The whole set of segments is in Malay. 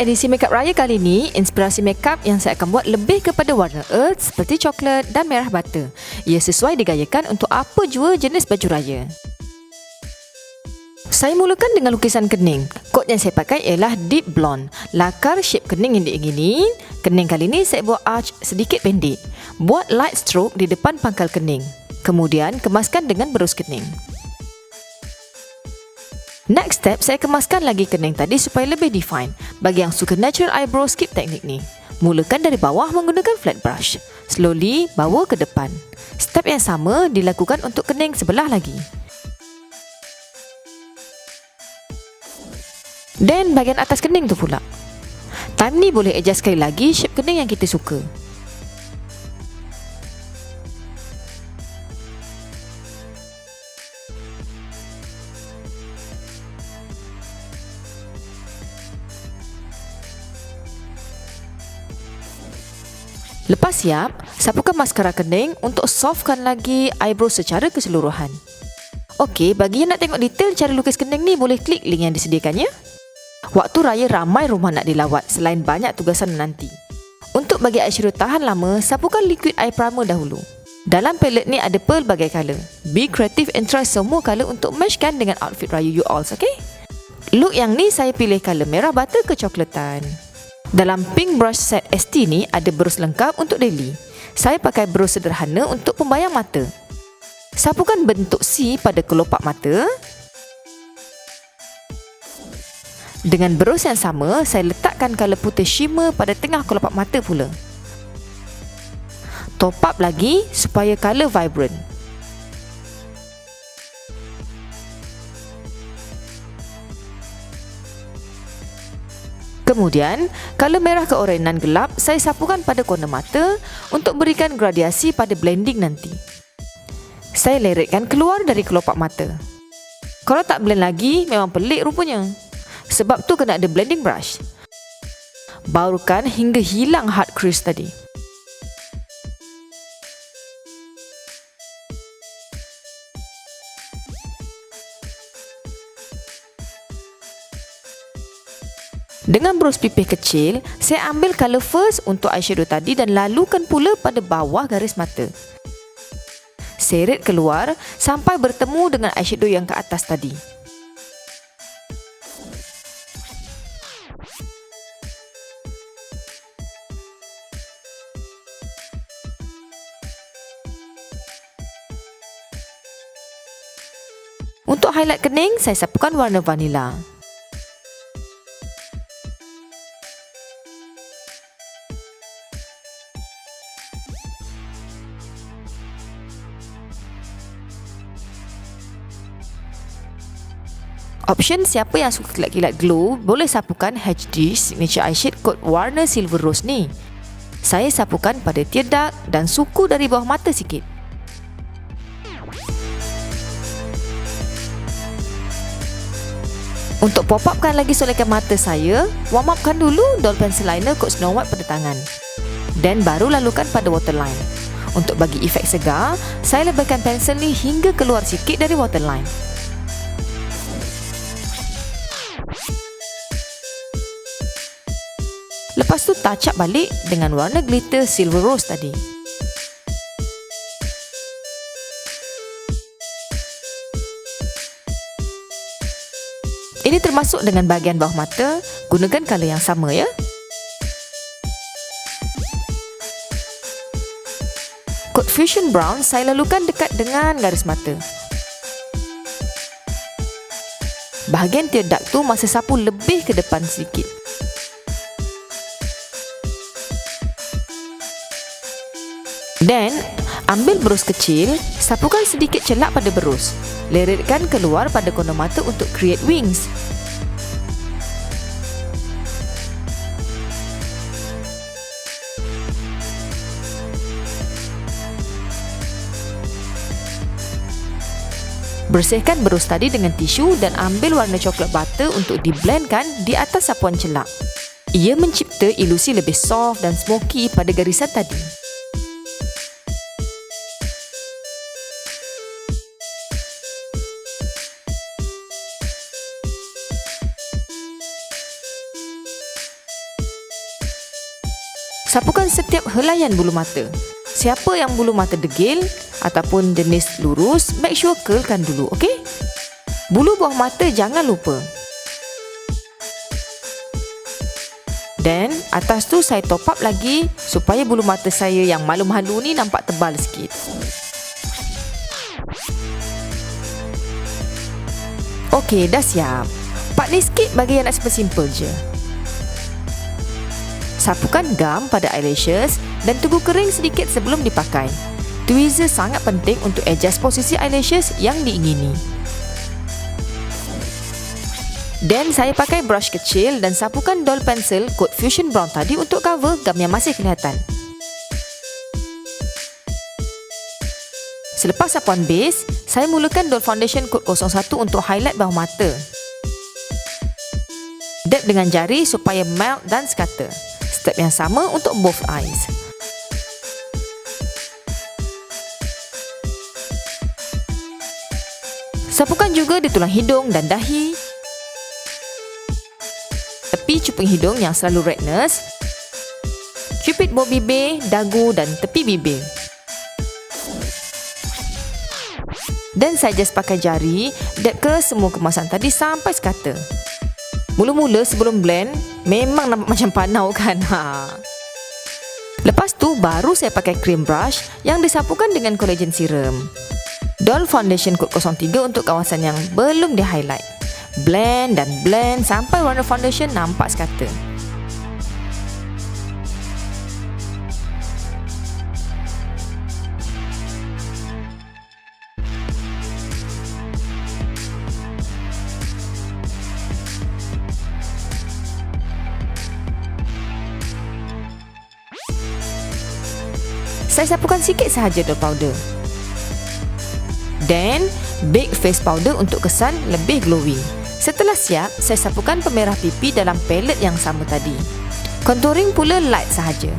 edisi makeup raya kali ini, inspirasi makeup yang saya akan buat lebih kepada warna earth seperti coklat dan merah bata. Ia sesuai digayakan untuk apa jua jenis baju raya. Saya mulakan dengan lukisan kening. Kod yang saya pakai ialah deep blonde. Lakar shape kening yang diingini. Kening kali ini saya buat arch sedikit pendek. Buat light stroke di depan pangkal kening. Kemudian kemaskan dengan berus kening. Next step, saya kemaskan lagi kening tadi supaya lebih define. Bagi yang suka natural eyebrow, skip teknik ni. Mulakan dari bawah menggunakan flat brush. Slowly bawa ke depan. Step yang sama dilakukan untuk kening sebelah lagi. Dan bahagian atas kening tu pula. Time ni boleh adjust sekali lagi shape kening yang kita suka. Lepas siap, sapukan maskara kening untuk softkan lagi eyebrow secara keseluruhan. Okey, bagi yang nak tengok detail cara lukis kening ni boleh klik link yang disediakannya. Waktu raya ramai rumah nak dilawat selain banyak tugasan menanti. Untuk bagi eyeshadow tahan lama, sapukan liquid eye primer dahulu. Dalam palette ni ada pelbagai color. Be creative and try semua color untuk matchkan dengan outfit raya you all, okay? Look yang ni saya pilih color merah bata kecoklatan. Dalam pink brush set ST ni ada berus lengkap untuk daily. Saya pakai berus sederhana untuk pembayang mata. Sapukan bentuk C pada kelopak mata. Dengan berus yang sama, saya letakkan color putih shimmer pada tengah kelopak mata pula. Top up lagi supaya color vibrant. Kemudian, color merah keorenan gelap saya sapukan pada corner mata untuk berikan gradiasi pada blending nanti. Saya leretkan keluar dari kelopak mata. Kalau tak blend lagi, memang pelik rupanya. Sebab tu kena ada blending brush. Barukan hingga hilang hard crease tadi. Dengan brush pipih kecil, saya ambil color first untuk eyeshadow tadi dan lalukan pula pada bawah garis mata. Seret keluar sampai bertemu dengan eyeshadow yang ke atas tadi. Untuk highlight kening, saya sapukan warna vanilla. Option siapa yang suka kilat-kilat glow boleh sapukan HD Signature Eyeshade Code warna Silver Rose ni. Saya sapukan pada tear dark dan suku dari bawah mata sikit. Untuk pop upkan lagi solekan mata saya, warm upkan dulu doll pencil liner Code Snow White pada tangan. Dan baru lalukan pada waterline. Untuk bagi efek segar, saya lebihkan pensel ni hingga keluar sikit dari waterline. Lepas tu touch up balik dengan warna glitter silver rose tadi. Ini termasuk dengan bahagian bawah mata, gunakan color yang sama ya. Kod Fusion Brown saya lalukan dekat dengan garis mata. Bahagian tear duct tu masa sapu lebih ke depan sedikit. Dan ambil berus kecil, sapukan sedikit celak pada berus. Leretkan keluar pada kono mata untuk create wings. Bersihkan berus tadi dengan tisu dan ambil warna coklat butter untuk diblendkan di atas sapuan celak. Ia mencipta ilusi lebih soft dan smoky pada garisan tadi. Sapukan setiap helaian bulu mata. Siapa yang bulu mata degil ataupun jenis lurus, make sure curlkan dulu, okey? Bulu bawah mata jangan lupa. Dan atas tu saya top up lagi supaya bulu mata saya yang malu-malu ni nampak tebal sikit. Okey, dah siap. Part ni sikit bagi yang nak simple-simple je. Sapukan gam pada eyelashes dan tunggu kering sedikit sebelum dipakai. Tweezer sangat penting untuk adjust posisi eyelashes yang diingini. Dan saya pakai brush kecil dan sapukan doll pencil kod Fusion Brown tadi untuk cover gam yang masih kelihatan. Selepas sapuan base, saya mulakan doll foundation kod 01 untuk highlight bawah mata. Dab dengan jari supaya melt dan scatter. Step yang sama untuk both eyes. Sapukan juga di tulang hidung dan dahi. Tepi cuping hidung yang selalu redness. Cupid bawah bibir, dagu dan tepi bibir. Dan saya just pakai jari dab ke semua kemasan tadi sampai sekata. Mula-mula sebelum blend, memang nampak macam panau kan? Ha. Lepas tu, baru saya pakai cream brush yang disapukan dengan collagen serum. Doll Foundation Kod 03 untuk kawasan yang belum di-highlight. Blend dan blend sampai warna foundation nampak sekata. Saya sapukan sikit sahaja doll powder. Dan bake face powder untuk kesan lebih glowing. Setelah siap, saya sapukan pemerah pipi dalam palette yang sama tadi. Contouring pula light sahaja.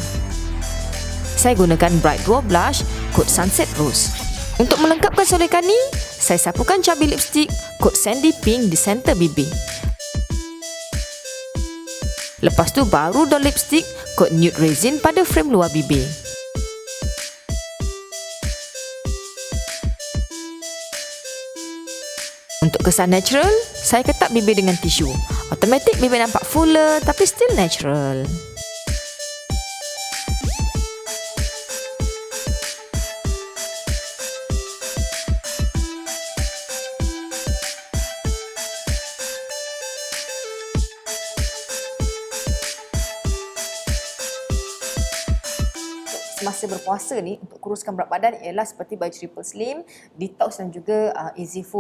Saya gunakan Bright Glow Blush kod Sunset Rose. Untuk melengkapkan solekan ni, saya sapukan cabai lipstick kod Sandy Pink di center bibir. Lepas tu baru doll lipstick kod Nude Resin pada frame luar bibir. Untuk kesan natural, saya ketat bibir dengan tisu. Automatik bibir nampak fuller tapi still natural. semasa berpuasa ni untuk kuruskan berat badan ialah seperti baju triple slim, detox dan juga uh, easy food.